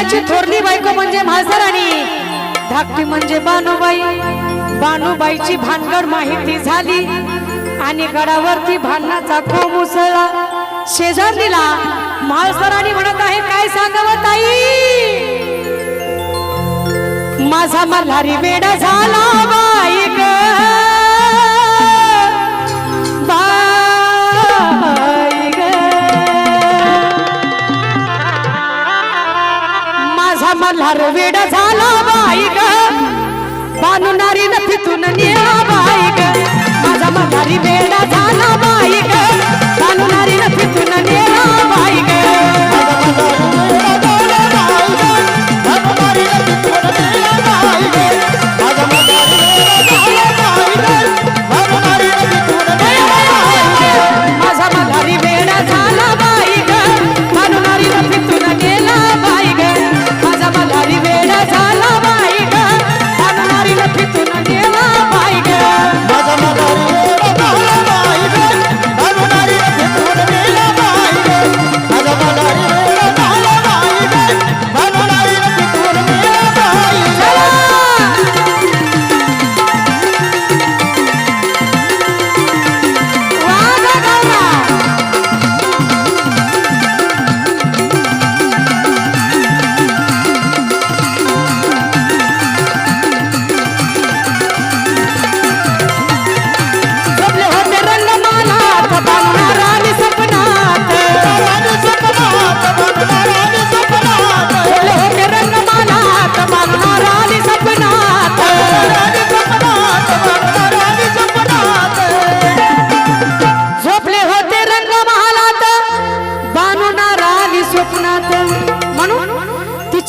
घराण्याची थोरली बायको म्हणजे म्हासाराणी. धाकटी म्हणजे बानुबाई बानुबाईची भानगड माहिती झाली. आणि गडावरती भांडणाचा खोम शेजार दिला. म्हाळसराणी म्हणत आहे काय सांगाव ताई? माझा मल्हारी वेडा झाला मल्हार वेड झाला बाई ग बानुनारी नथी तुन निया बाई ग माझा मल्हारी वेड झाला बाई ग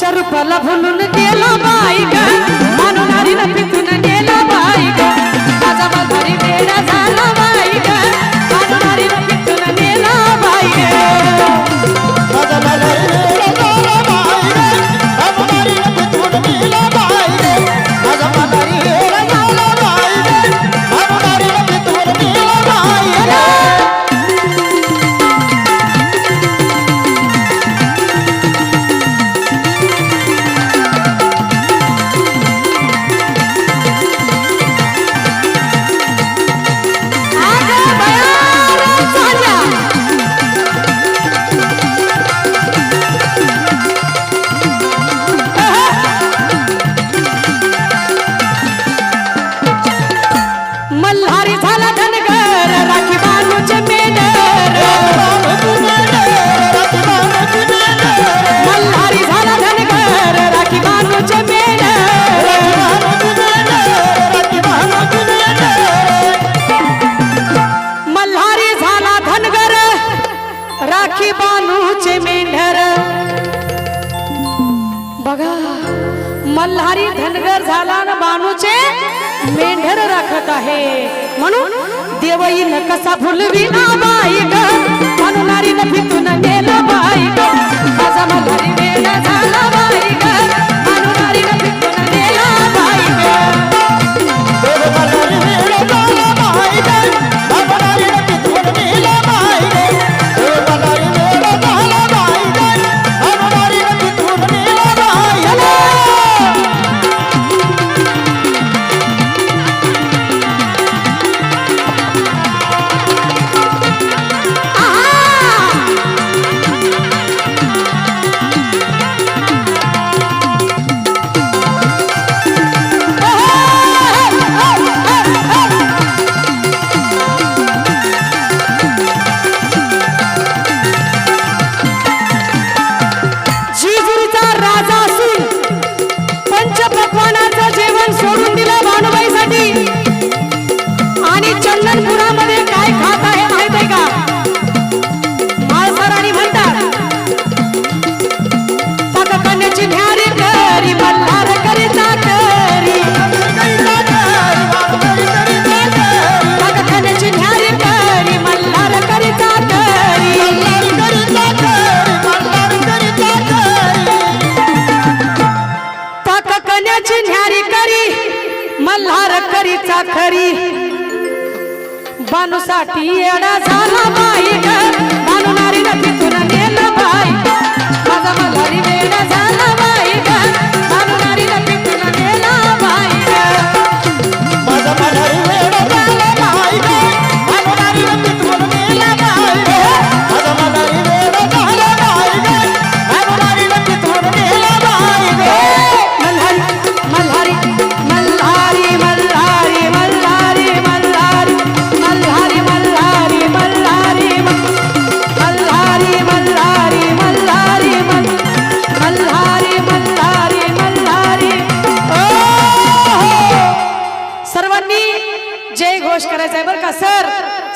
रूपाला भुलून गेलो बाई ग. म्हणून गेलो. मल्हारी धनगर झाला ना बानूचे मेंढर राखत आहे. म्हणून देवई न कसा फुलवी ना बाई गारी म्हणून न फितून बाई തൊട്ടിയട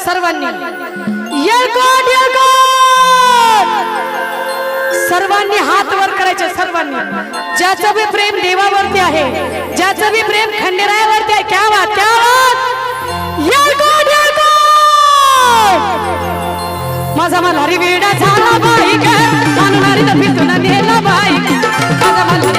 सर्वांनी. सर्वांनी हात वर करायचे सर्वांनी. ज्याचं बी प्रेम देवावरती आहे ज्याचं बी प्रेम खंडेरायावरती आहे क्या वा क्या माझा मला रिवेडा झाला बाईक तुला नेला बाई माझा मला